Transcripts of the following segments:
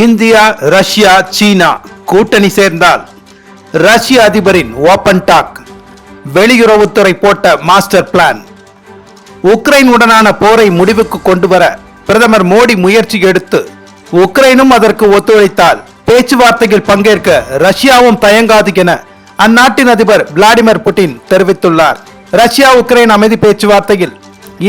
India Russia சீனா கூட்டணி சேர்ந்தால் ரஷ்ய அதிபரின் ஓபன் டாக் வெளியுறவுத்துறை போட்ட மாஸ்டர் பிளான். உக்ரைன் உடனான போரை முடிவுக்கு கொண்டு வர பிரதமர் மோடி முயற்சி எடுத்து உக்ரைனும் அதற்கு ஒத்துழைத்தால் பேச்சுவார்த்தையில் பங்கேற்க ரஷ்யாவும் தயங்காது என அந்நாட்டின் அதிபர் விளாடிமிர் புட்டின் தெரிவித்துள்ளார். ரஷ்யா உக்ரைன் அமைதி பேச்சுவார்த்தையில்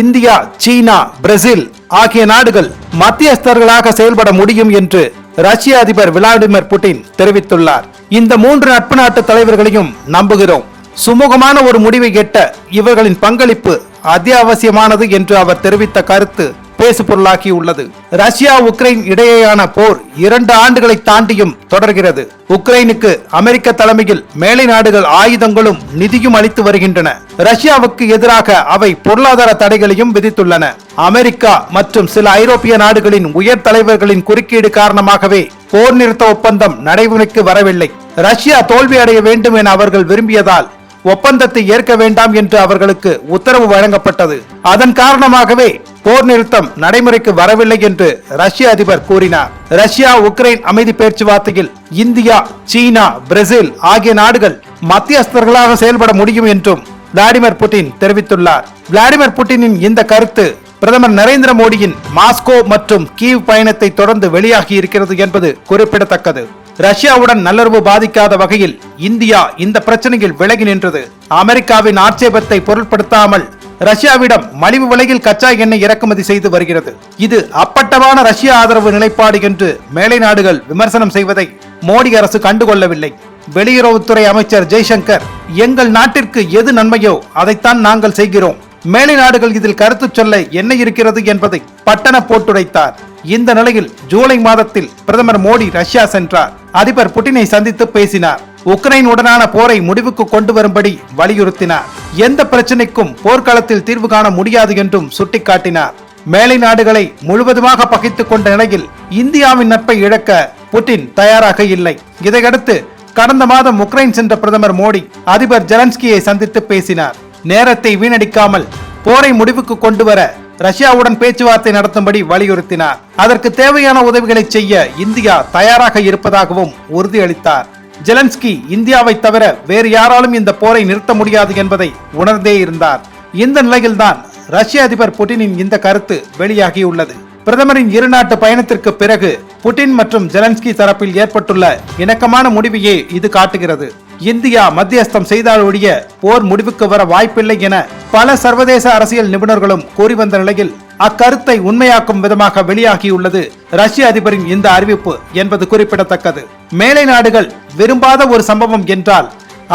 இந்தியா சீனா பிரேசில் ஆகிய நாடுகள் மத்தியஸ்தர்களாக செயல்பட முடியும் என்று ரஷ்ய அதிபர் விளாடிமிர் புட்டின் தெரிவித்துள்ளார். இந்த மூன்று நட்பு நாட்டு தலைவர்களையும் நம்புகிறோம். சுமூகமான ஒரு முடிவை எட்ட இவர்களின் பங்களிப்பு அத்தியாவசியமானது என்று அவர் தெரிவித்த கருத்து பேசுபொருளாகி உள்ளது. ரஷ்யா உக்ரைன் இடையேயான போர் இரண்டு ஆண்டுகளை தாண்டியும் தொடர்கிறது. உக்ரைனுக்கு அமெரிக்க தலைமையில் மேலை நாடுகள் ஆயுதங்களும் நிதியும் அளித்து வருகின்றன. ரஷ்யாவுக்கு எதிராக அவை பொருளாதார தடைகளையும் விதித்துள்ளன. அமெரிக்கா மற்றும் சில ஐரோப்பிய நாடுகளின் உயர் தலைவர்களின் குறுக்கீடு காரணமாகவே போர் நிறுத்த ஒப்பந்தம் நடைமுறைக்கு வரவில்லை. ரஷ்யா தோல்வி அடைய வேண்டும் என அவர்கள் விரும்பியதால் ஒப்பந்தத்தை ஏற்க வேண்டாம் என்று அவர்களுக்கு உத்தரவு வழங்கப்பட்டது. அதன் காரணமாகவே போர் நிறுத்தம் நடைமுறைக்கு வரவில்லை என்று ரஷ்ய அதிபர் கூறினார். ரஷ்யா உக்ரைன் அமைதி பேச்சுவார்த்தையில் இந்தியா சீனா பிரேசில் ஆகிய நாடுகள் மத்தியஸ்தர்களாக செயல்பட முடியும் என்றும் விளாடிமிர் புட்டின் தெரிவித்துள்ளார். விளாடிமிர் புட்டினின் இந்த கருத்து பிரதமர் நரேந்திர மோடியின் மாஸ்கோ மற்றும் கீவ் பயணத்தை தொடர்ந்து வெளியாகி இருக்கிறது என்பது குறிப்பிடத்தக்கது. ரஷ்யாவுடன் நல்லுறவு பாதிக்காத வகையில் இந்தியா இந்த பிரச்சனையில் விலகி நின்றது. அமெரிக்காவின் ஆட்சேபத்தை பொருட்படுத்தாமல் ரஷ்யாவிடம் மலிவு விலையில் கச்சா எண்ணெய் இறக்குமதி செய்து வருகிறது. இது அப்பட்டமான ரஷ்ய ஆதரவு நிலைப்பாடு என்று மேலை நாடுகள் விமர்சனம் செய்வதை மோடி அரசு கண்டுகொள்ளவில்லை. வெளியுறவுத்துறை அமைச்சர் ஜெய்சங்கர் எங்கள் நாட்டிற்கு எது நன்மையோ அதைத்தான் நாங்கள் செய்கிறோம். மேலை நாடுகள் இதில் கருத்து சொல்ல என்ன இருக்கிறது என்பதை பட்டண போட்டுரைத்தார். இந்த நிலையில் ஜூலை மாதத்தில் பிரதமர் மோடி ரஷ்யா சென்றார். அதிபர் புட்டினை சந்தித்து பேசினார். உக்ரைன் உடனான போரை முடிவுக்கு கொண்டு வரும்படி வலியுறுத்தினார். எந்த பிரச்சனைக்கும் போர்க்களத்தில் தீர்வு காண முடியாது என்றும் சுட்டிக்காட்டினார். மேலை நாடுகளை முழுவதுமாக பகைத்துக் கொண்ட நிலையில் இந்தியாவின் நட்பை இழக்க புட்டின் தயாராக இல்லை. இதையடுத்து கடந்த மாதம் உக்ரைன் சென்ற பிரதமர் மோடி அதிபர் ஜெலன்ஸ்கியை சந்தித்து பேசினார். நேரத்தை வீணடிக்காமல் போரை முடிவுக்கு கொண்டு வர ரஷ்யாவுடன் பேச்சுவார்த்தை நடத்தும்படி வலியுறுத்தினார். அதற்கு தேவையான உதவிகளை செய்ய இந்தியா தயாராக இருப்பதாகவும் உறுதியளித்தார். ஜெலன்ஸ்கி இந்தியாவை தவிர வேறு யாராலும் இந்த போரை நிறுத்த முடியாது என்பதை உணர்ந்தே இருந்தார். இந்த நிலையில்தான் ரஷ்ய அதிபர் புட்டினின் இந்த கருத்து வெளியாகியுள்ளது. பிரதமரின் இருநாட்டு பயணத்திற்கு பிறகு புட்டின் மற்றும் ஜெலன்ஸ்கி தரப்பில் ஏற்பட்டுள்ள இணக்கமான முடிவையே இது காட்டுகிறது. இந்தியா மத்தியஸ்தம் செய்தால் ஒழிய போர் முடிவுக்கு வர வாய்ப்பில்லை என பல சர்வதேச அரசியல் நிபுணர்களும் கூறி வந்த நிலையில் அக்கருத்தை உண்மையாக்கும் விதமாக வெளியாகியுள்ளது ரஷ்ய அதிபரின் இந்த அறிவிப்பு என்பது குறிப்பிடத்தக்கது. மேலை நாடுகள் விரும்பாத ஒரு சம்பவம் என்றால்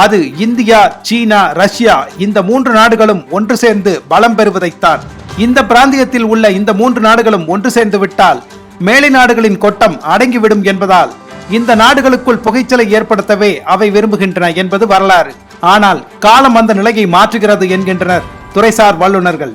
அது இந்தியா சீனா ரஷ்யா இந்த மூன்று நாடுகளும் ஒன்று சேர்ந்து பலம் பெறுவதைத்தான். இந்த பிராந்தியத்தில் உள்ள இந்த மூன்று நாடுகளும் ஒன்று சேர்ந்து விட்டால் மேலை நாடுகளின் கொட்டம் அடங்கிவிடும் என்பதால் இந்த நாடுகளுக்குள் புகைச்சலை ஏற்படுத்தவே அவை விரும்புகின்றன என்பது வரலாறு. ஆனால் காலம் அந்த நிலையை மாற்றுகிறது என்கின்றனர் துறைசார் வல்லுநர்கள்.